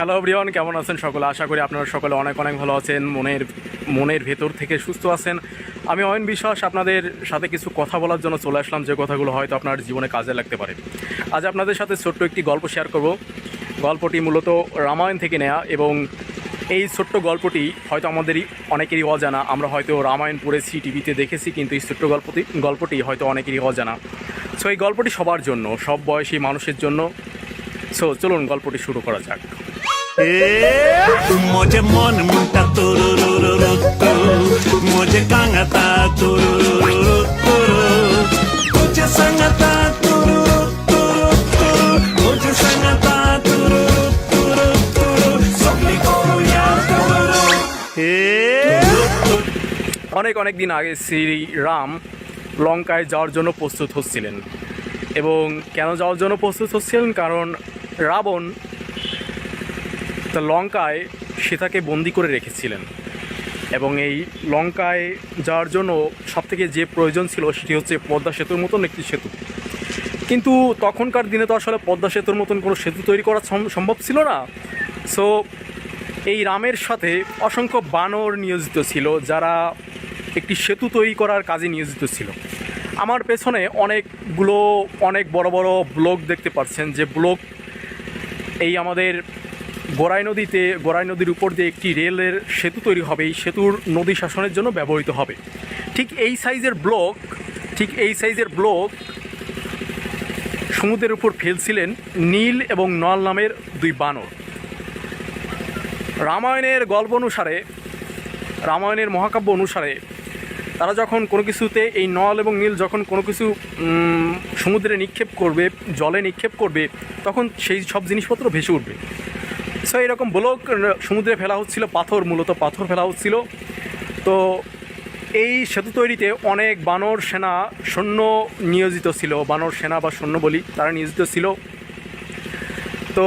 Hello Brian কেমন আছেন সকলে? আশা করি আপনারা সকলে অনেক অনেক ভালো আছেন, মনের মনের ভেতর থেকে সুস্থ আছেন। আমি অয়ন বিশ্বাস, আপনাদের সাথে কিছু কথা বলার জন্য চলে আসলাম। যে কথাগুলো হয়তো আপনার জীবনে কাজে লাগতে পারে। আজ আপনাদের সাথে ছোট্ট একটি গল্প শেয়ার করব। গল্পটি মূলত রামায়ণ থেকে নেয়া এবং এই ছোট্ট গল্পটি হয়তো আমাদেরই অনেকেরই অজানা। আমরা হয়তো রামায়ণ পড়েছি, টিভিতে দেখেছি, কিন্তু এই ছোট্ট গল্পটি গল্পটি হয়তো অনেকেরই অজানা। সো এই গল্পটি সবার জন্য, সব বয়সী মানুষের জন্য। সো চলুন গল্পটি শুরু করা যাক। মোজে মন মুটা তোর মোজে কাঙাতা তোর তুঝে সঙ্গতা অনেক অনেক দিন আগে শ্রীরাম লঙ্কায় যাওয়ার জন্য প্রস্তুত হচ্ছিলেন। এবং কেন যাওয়ার জন্য প্রস্তুত হচ্ছিলেন? কারণ রাবণ তা লঙ্কায় সীতাকে বন্দি করে রেখেছিলেন। এবং এই লঙ্কায় যাওয়ার জন্য সবথেকে যে প্রয়োজন ছিল সেটি হচ্ছে পদ্মা সেতুর মতন একটি সেতু। কিন্তু তখনকার দিনে তো আসলে পদ্মা সেতুর মতন কোনো সেতু তৈরি করা সম- সম্ভব ছিল না। সো এই রামের সাথে অসংখ্য বানর নিয়োজিত ছিল, যারা একটি সেতু তৈরি করার কাজে নিয়োজিত ছিল। আমার পেছনে অনেকগুলো অনেক বড় বড় ব্লক দেখতে পাচ্ছেন। যে ব্লক এই আমাদের গোড়াই নদীতে গোড়াই নদীর উপর দিয়ে একটি রেলের সেতু তৈরি হবে। এই সেতুর নদী শাসনের জন্য ব্যবহৃত হবে। ঠিক এই সাইজের ব্লক, ঠিক এই সাইজের ব্লক সমুদ্রের উপর ফেলছিলেন নীল এবং নল নামের দুই বানর। রামায়ণের গল্প অনুসারে, রামায়ণের মহাকাব্য অনুসারে তারা যখন কোনো কিছুতে এই নল এবং নীল যখন কোনো কিছু সমুদ্রে নিক্ষেপ করবে, জলে নিক্ষেপ করবে, তখন সেই সব জিনিসপত্র ভেসে উঠবে। সো এরকম ব্লক সমুদ্রে ফেলা হচ্ছিল, পাথর, মূলত পাথর ফেলা হচ্ছিল। তো, এই সেতু তৈরিতে অনেক বানর, সেনা, সৈন্য নিয়োজিত ছিল। বানর, সেনা বা সৈন্য বলি, তারা নিয়োজিত ছিল। তো,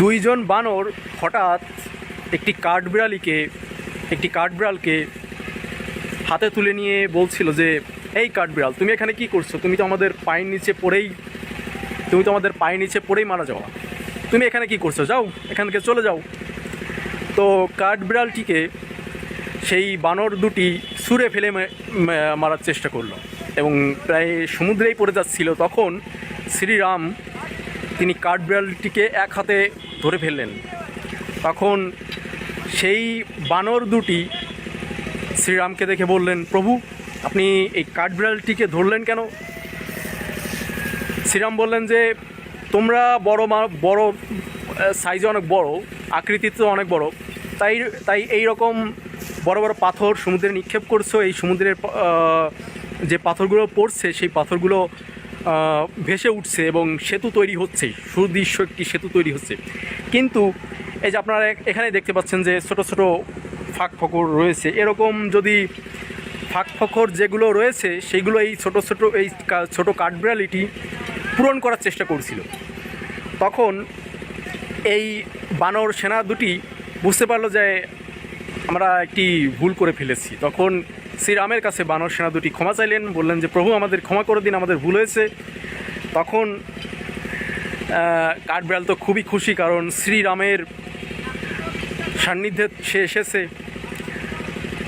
দুইজন বানর হঠাৎ একটি কাঠবিড়ালিকে, একটি কাঠবিড়ালকে হাতে তুলে নিয়ে বলছিল যে, এই কাঠবিড়াল, তুমি এখানে কি করছ? তুমি তো আমাদের পায়ের নিচে পড়েই, তুমি তো আমাদের পায়ের নিচে পড়েই মারা যাওয়া। তুমি এখানে কি করছ? যাও, এখান থেকে চলে যাও। তো কাঠবিড়ালটিকে সেই বানর দুটি সুরে ফেলে মারার চেষ্টা করল এবং প্রায় সমুদ্রেই পড়ে যাচ্ছিল। তখন শ্রীরাম তিনি কাঠবিড়ালটিকে এক হাতে ধরে ফেললেন। তখন সেই বানর দুটি শ্রীরামকে দেখে বললেন, প্রভু, আপনি এই কাঠবিড়ালটিকে ধরলেন কেন? শ্রীরাম বললেন যে তোমরা বড় বড় সাইজে অনেক বড়, আকৃতিতে অনেক বড়, তাই তাই এই রকম বড় বড় পাথর সমুদ্রে নিক্ষেপ করছ, এই সমুদ্রের যে পাথরগুলো পড়ছে, সেই পাথরগুলো ভেসে উঠছে এবং সেতু তৈরি হচ্ছে, সুদৃশ্য একটি সেতু তৈরি হচ্ছে। কিন্তু এই যে আপনারা এখানে দেখতে পাচ্ছেন যে ছোট ছোট ফাঁক ফকর রয়েছে। এরকম যদি ফাঁক ফকর যেগুলো রয়েছে, সেগুলো এই ছোট ছোট, এই ছোট কাঠবিড়ালিটি পূরণ করার চেষ্টা করছিল। তখন এই বানর সেনা দুটি বুঝতে পারল যে আমরা একটি ভুল করে ফেলেছি। তখন শ্রীরামের কাছে বানর সেনা দুটি ক্ষমা চাইলেন, বললেন যে, প্রভু, আমাদের ক্ষমা করে দিন, আমাদের ভুল হয়েছে। তখন কাঠবিড়াল তো খুবই খুশি, কারণ শ্রীরামের সান্নিধ্যে সে এসেছে।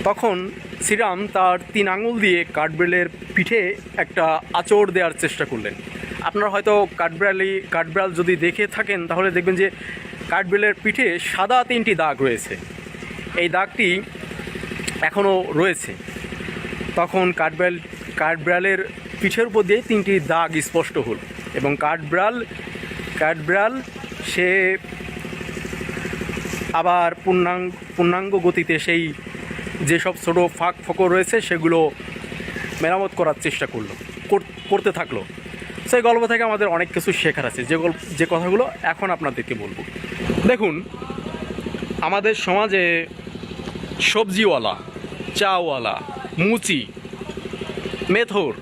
তখন শ্রীরাম তার তিন আঙুল দিয়ে কাঠবিড়ালের পিঠে একটা আঁচড় দেওয়ার চেষ্টা করলেন। আপনারা হয়তো কাঠবিড়ালি, কাঠবিড়াল যদি দেখে থাকেন, তাহলে দেখবেন যে কাঠবিড়ালের পিঠে সাদা তিনটি দাগ রয়েছে। এই দাগটি এখনও রয়েছে। তখন কাঠবিড়াল, কাঠবিড়ালের পিঠের উপর দিয়ে তিনটি দাগ স্পষ্ট হল এবং কাঠবিড়াল কাঠবিড়াল, সে আবার পূর্ণাঙ্গ পূর্ণাঙ্গ গতিতে সেই যেসব ছোটো ফাঁক ফকর রয়েছে, সেগুলো মেরামত করার চেষ্টা করল, কর- করতে থাকল। সেই গল্প থেকে আমাদের অনেক কিছু শেখার আছে। যে গল্প, যে কথাগুলো এখন আপনাদেরকে বলব। দেখুন, আমাদের সমাজে সবজিওয়ালা, চাওয়ালা, মুচি, মেথর,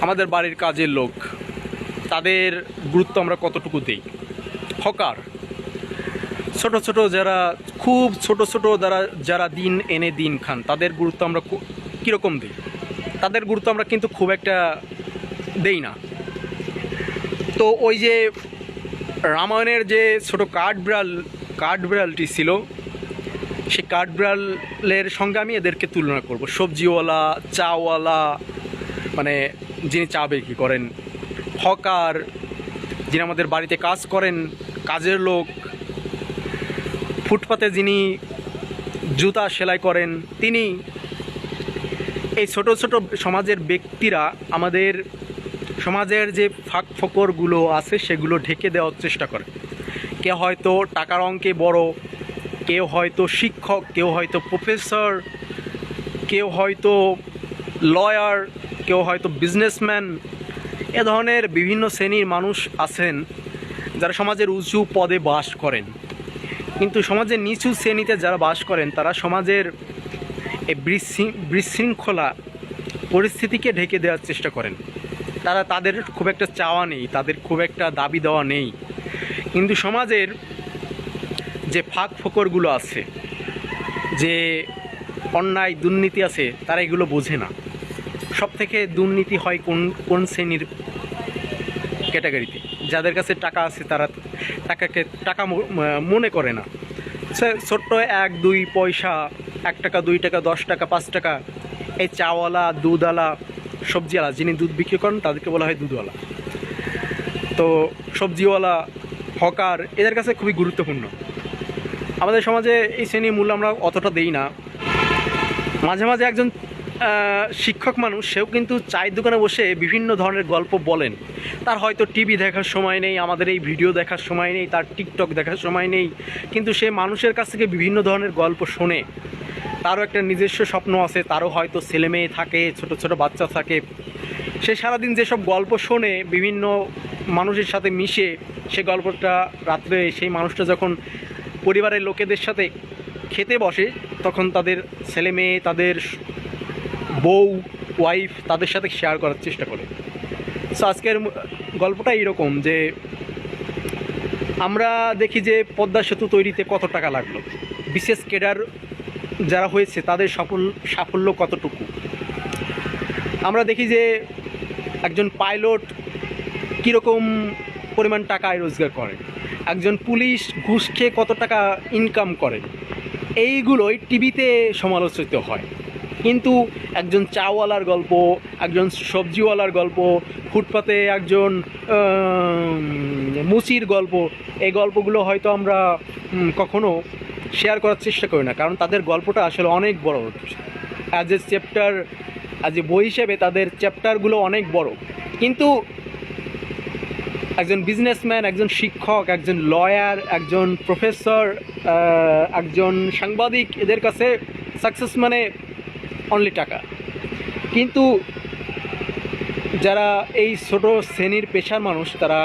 আমাদের বাড়ির কাজের লোক, তাদের গুরুত্ব আমরা কতটুকু দিই? হকার। ছোট ছোট যারা, খুব ছোট ছোট যারা যারা দিন এনে দিন খান, তাদের গুরুত্ব আমরা কীরকম দিই? তাদের গুরুত্ব আমরা কিন্তু খুব একটা দেই না। তো ওই যে রামায়ণের যে ছোট কাঠ বিড়াল কাঠ বিড়ালটি ছিল, সেই কাঠ বিড়ালের সঙ্গে আমি এদেরকে তুলনা করব। সবজিওয়ালা, চাওয়ালা মানে যিনি চা বিক্রি করেন, হকার, যিনি আমাদের বাড়িতে কাজ করেন, কাজের লোক, ফুটপাতে যিনি জুতা সেলাই করেন, তিনি এই ছোট ছোট সমাজের ব্যক্তিরা আমাদের সমাজের যে ফাঁক ফকরগুলো আছে, সেগুলো ঢেকে দেওয়ার চেষ্টা করে। কেউ হয়তো টাকার অঙ্কে বড়, কেউ হয়তো শিক্ষক, কেউ হয়তো প্রফেসর, কেউ হয়তো লয়ার, কেউ হয়তো বিজনেসম্যান, এ ধরনের বিভিন্ন শ্রেণির মানুষ আছেন যারা সমাজের উঁচু পদে বাস করেন। কিন্তু সমাজের নিচু শ্রেণীতে যারা বাস করেন, তারা সমাজের এই বিশৃঙ্খলা পরিস্থিতিকে ঢেকে দেওয়ার চেষ্টা করেন। তারা তাদের খুব একটা চাওয়া নেই, তাদের খুব একটা দাবি দেওয়া নেই। কিন্তু সমাজের যে ফাঁক ফোকরগুলো আছে, যে অন্যায় দুর্নীতি আছে, তারা এগুলো বোঝে না। সব থেকে দুর্নীতি হয় কোন কোন শ্রেণির ক্যাটাগরিতে? যাদের কাছে টাকা আছে, তারা টাকাকে টাকা মনে করে না। ছোট্ট এক, দুই পয়সা, এক টাকা, দুই টাকা, দশ টাকা, পাঁচ টাকা, এই চাওয়ালা, দুধওয়ালা সবজিওয়ালা, যিনি দুধ বিক্রি করেন, তাদেরকে বলা হয় দুধওয়ালা। তো সবজিওয়ালা, হকার, এদের কাছে খুবই গুরুত্বপূর্ণ। আমাদের সমাজে এই শ্রেণির মূল্য আমরা অতটা দেই না। মাঝে মাঝে একজন শিক্ষক মানুষ, সেও কিন্তু চায়ের দোকানে বসে বিভিন্ন ধরনের গল্প বলেন। তার হয়তো টিভি দেখার সময় নেই, আমাদের এই ভিডিও দেখার সময় নেই, তার টিকটক দেখার সময় নেই, কিন্তু সে মানুষের কাছ থেকে বিভিন্ন ধরনের গল্প শোনে। তারও একটা নিজস্ব স্বপ্ন আছে, তারও হয়তো ছেলে মেয়ে থাকে, ছোট ছোট বাচ্চা থাকে। সে সারাদিন যেসব গল্প শোনে, বিভিন্ন মানুষের সাথে মিশে, সে গল্পটা রাত্রে সেই মানুষটা যখন পরিবারের লোকেদের সাথে খেতে বসে, তখন তাদের ছেলে মেয়ে, তাদের বউ ওয়াইফ তাদের সাথে শেয়ার করার চেষ্টা করে। সো আজকের গল্পটা এইরকম যে, আমরা দেখি যে পদ্মা সেতু তৈরিতে কত টাকা লাগল। বিশেষ কেডার যারা হয়েছে, তাদের সফল সাফল্য কতটুকু? আমরা দেখি যে একজন পাইলট কীরকম পরিমাণ টাকা রোজগার করে? একজন পুলিশ ঘুষ খেয়ে কত টাকা ইনকাম করে? এইগুলোই টিভিতে সমালোচিত হয়। কিন্তু একজন চাওয়ালার গল্প, একজন সবজিওয়ালার গল্প, ফুটপাতে একজন মুচির গল্প, এই গল্পগুলো হয়তো আমরা কখনো শেয়ার করার চেষ্টা করি না, কারণ তাদের গল্পটা আসলে অনেক বড় as a chapter as a বই হিসেবে তাদের চ্যাপ্টারগুলো অনেক বড়। কিন্তু একজন বিজনেসম্যান একজন শিক্ষক, একজন লয়ার একজন প্রফেসর একজন সাংবাদিক, এদের কাছে সাকসেস মানে অনলি টাকা। কিন্তু যারা এই ছোট শ্রেণির পেশার মানুষ, তারা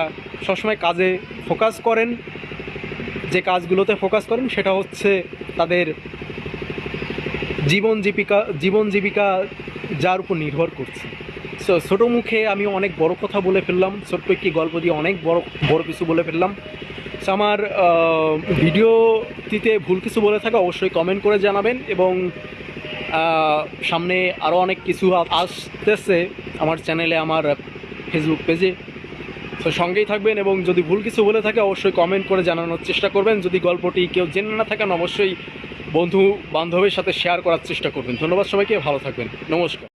সবসময় কাজে ফোকাস করেন। যে কাজগুলোতে ফোকাস করেন, সেটা হচ্ছে তাদের জীবন জীবিকা জীবন জীবিকা যার উপর নির্ভর করছে। সো ছোটো মুখে আমি অনেক বড় কথা বলে ফেললাম, ছোট্ট একটি গল্প দিয়ে অনেক বড় বড় কিছু বলে ফেললাম। সো আমার ভিডিওটিতে ভুল কিছু বলে থাকে অবশ্যই কমেন্ট করে জানাবেন এবং সামনে আরও অনেক কিছু আসতেছে আমার চ্যানেলে আমার ফেসবুক পেজে তো সঙ্গেই থাকবেন এবং যদি ভুল কিছু বলে থাকে অবশ্যই কমেন্ট করে জানানোর চেষ্টা করবেন। যদি গল্পটি কেউ জেনে না থাকেন, অবশ্যই বন্ধু বান্ধবের সাথে শেয়ার করার চেষ্টা করবেন। ধন্যবাদ সবাইকে, ভালো থাকবেন। নমস্কার।